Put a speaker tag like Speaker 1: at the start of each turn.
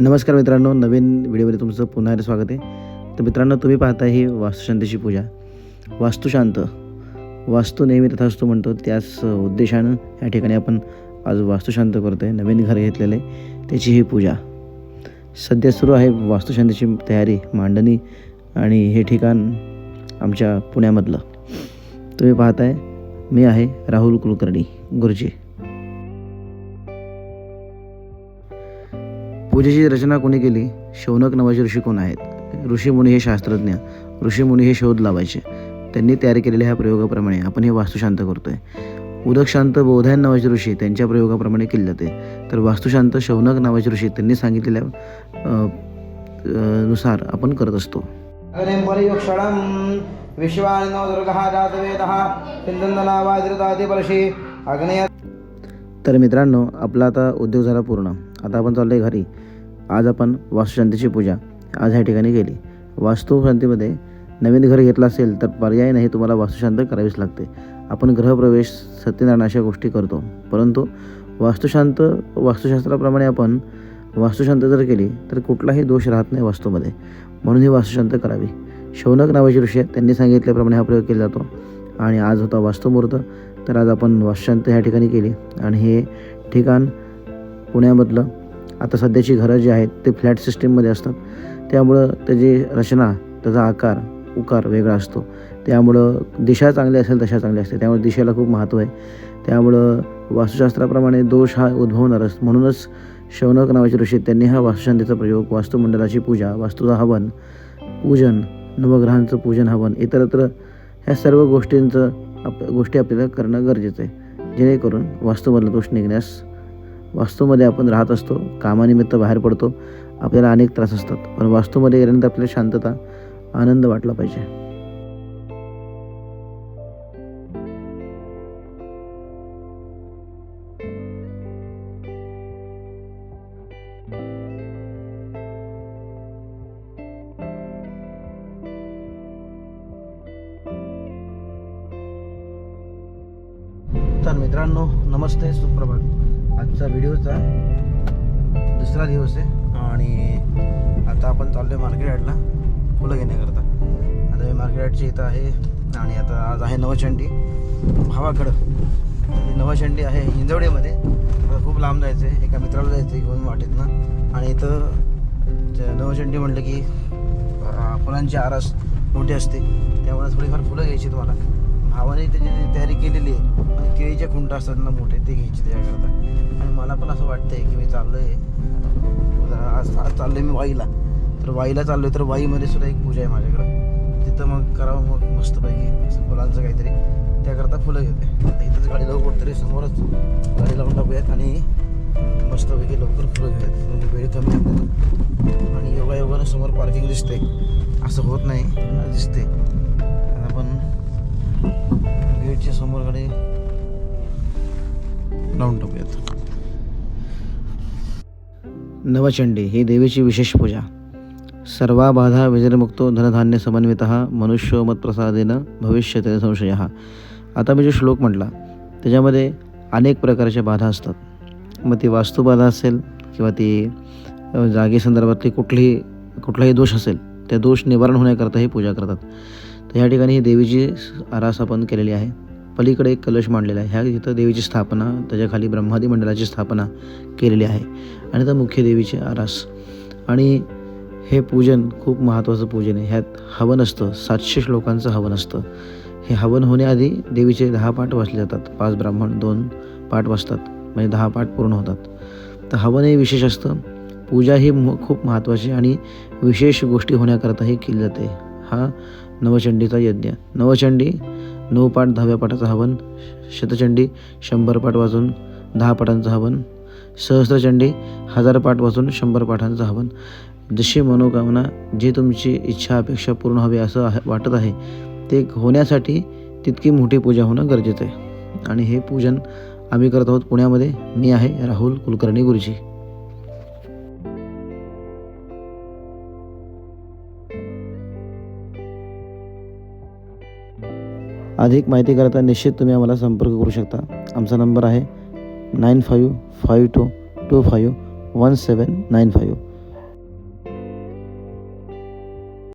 Speaker 1: नमस्कार मित्रांनो नवीन व्हिडिओमध्ये तुमचं पुन्हा एकदा स्वागत आहे. तर मित्रांनो तुम्ही पाहता ही वास्तुशांतीची पूजा. वास्तुशांत वास्तू नेहमी तथा असतो म्हणतो त्याच उद्देशानं या ठिकाणी आपण आज वास्तुशांत करतो आहे नवीन घर घेतलेलं आहे त्याची ही पूजा. सध्या सुरू आहे वास्तुशांतीची तयारी मांडणी आणि हे ठिकाण आमच्या पुण्यामधलं. तुम्ही पाहताय मी आहे राहुल कुलकर्णी गुरुजी. पूजेची रचना कोणी केली? शौनक नावाचे ऋषी कोण आहेत? ऋषीमुनी हे शास्त्रज्ञ. ऋषीमुनी हे शोध लावायचे. त्यांनी तयार केलेल्या ह्या प्रयोगाप्रमाणे आपण हे वास्तुशांत करतोय. उदकशांत बोधायन नावाचे ऋषी त्यांच्या प्रयोगाप्रमाणे केले जाते तर वास्तुशांत शौनक नावाचे ऋषी त्यांनी सांगितलेल्या नुसार आपण करत असतो. तर मित्रांनो आपला आता उद्योग झाला पूर्ण. आता आपण चाललो आहे घरी. आज आपण वास्तुशांतीची पूजा आज ह्या ठिकाणी केली. वास्तुशांतीमध्ये नवीन घर घेतलं असेल तर पर्याय नाही तुम्हाला वास्तुशांत करावीच लागते. आपण ग्रहप्रवेश सत्यनारायण अशा गोष्टी करतो. परंतु वास्तुशांत वास्तुशास्त्राप्रमाणे आपण वास्तुशांत जर केली तर कुठलाही दोष राहत नाही वास्तूमध्ये. म्हणून ही वास्तुशांत करावी. शौनक नावाची ऋषी त्यांनी सांगितल्याप्रमाणे हा प्रयोग केला जातो. आणि आज होता वास्तुमुहूर्त तर आज आपण वास्तुशांत ह्या ठिकाणी केली. आणि हे ठिकाण पुण्यामधलं आता सध्याची घरं जी आहेत ते फ्लॅट सिस्टीममध्ये असतात. त्यामुळं त्याची रचना त्याचा आकार उकार वेगळा असतो. त्यामुळं दिशा चांगली असेल तशा चांगली असते त्यामुळे दिशेला खूप महत्त्व आहे. त्यामुळं वास्तुशास्त्राप्रमाणे दोष हा उद्भवणारच. म्हणूनच शौनक नावाचे ऋषी त्यांनी हा वास्तुशांतीचा प्रयोग वास्तुमंडलाची पूजा वास्तूचा हवन पूजन नवग्रहांचं पूजन हवन इतरत्र ह्या सर्व गोष्टींचं आप गोष्टी आपल्याला करणं गरजेचं आहे. जेणेकरून वास्तूमधला दोष निघण्यास वास्तूमध्ये आपण राहत असतो कामानिमित्त बाहेर पडतो आपल्याला अनेक त्रास असतात पण वास्तूमध्ये गेल्यानंतर आपल्याला शांतता आनंद वाटला पाहिजे. तर मित्रांनो नमस्ते सुप्रभात. आजचा व्हिडिओचा दुसरा दिवस आहे. आणि आता आपण चाललो आहे मार्केट यार्डला फुलं घेण्याकरता. आता मी मार्केट यार्डची इथं आहे आणि आता आज आहे नवचंडी भावाकडं. नवचंडी आहे हिंजवडीमध्ये. आता खूप लांब जायचं आहे एका मित्राला जायचं आहे घेऊन वाटेतनं. आणि इथं नवचंडी म्हटलं की फुलांची आरास मोठी असते. त्यामुळे थोडीफार फुलं घ्यायची तुम्हाला. भावाने त्याची तयारी केलेली आहे आणि केळीचे खुंट असतात ना मोठे ते घ्यायचे त्याच्याकरता. आणि मला पण असं वाटतंय की मी चाललो आहे आज आज चाललो आहे मी वाईला. तर वाईला चाललो आहे तर वाईमध्ये सुद्धा एक पूजा आहे माझ्याकडं. तिथं मग करावं मग मस्तपैकी असं फुलांचं काहीतरी. त्याकरता फुलं घेते आता इथंच गाडी लवकर तरी समोरच. गाडी लावून टाकूयात आणि मस्तपैकी लवकर फुलं घेऊयात. म्हणजे वेळ कमी आपल्याला. आणि योगा योगानं समोर पार्किंग दिसते असं होत नाही दिसते आता आपण गेटच्या समोर गाडी लावून टाकूयात. नवचंडी ही देवीची विशेष पूजा. सर्वा बाधा विजयमुक्तो धनधान्य समन्वित मनुष्यमतप्रसादेनं मत्प्रसादेनं भविष्यते संशय. आता मी जो श्लोक म्हटला त्याच्यामध्ये अनेक प्रकारच्या बाधा असतात. मग ती वास्तुबाधा असेल किंवा ती जागेसंदर्भातली कुठलीही कुठलाही दोष असेल त्या दोष निवारण होण्याकरता ही पूजा करतात. तर ह्या ठिकाणी ही देवीची आरास आपण केलेली आहे. पलीकडे एक कलश मांडलेला आहे. ह्या इथं देवीची स्थापना त्याच्याखाली ब्रह्मादी मंडळाची स्थापना केलेली आहे. आणि तर मुख्य देवीचे आरास. आणि हे पूजन खूप महत्त्वाचं पूजन आहे. ह्यात हवन असतं. सातशे श्लोकांचं हवन असतं. हे हवन होण्याआधी देवीचे दहा पाठ वाचले जातात. पाच ब्राह्मण दोन पाठ वाचतात. म्हणजे दहा पाठ पूर्ण होतात. तर हवन हे विशेष असतं. पूजा ही म खूप महत्त्वाची आणि विशेष गोष्टी होण्याकरता हे केली जाते. हा नवचंडीचा यज्ञ. नवचंडी नऊ पाठ दहाव्या पाठाचं हवन शतचंडी शंभर पाठ वाचून दहा पाठांचं हवन सहस्त्रचंडी हजार पाठ वाचून शंभर पाठांचं हवन. जशी मनोकामना जी तुमची इच्छा अपेक्षा पूर्ण हवी असं आहे वाटत आहे ते होण्यासाठी तितकी मोठी पूजा होणं गरजेचं आहे. आणि हे पूजन आम्ही करत आहोत पुण्यामध्ये. मी आहे राहुल कुलकर्णी गुरुजी. अधिक माहिती करता निश्चित तुम्ही आम्हाला संपर्क करू शकता. आमचा नंबर आहे nine five five two two five one seven nine five.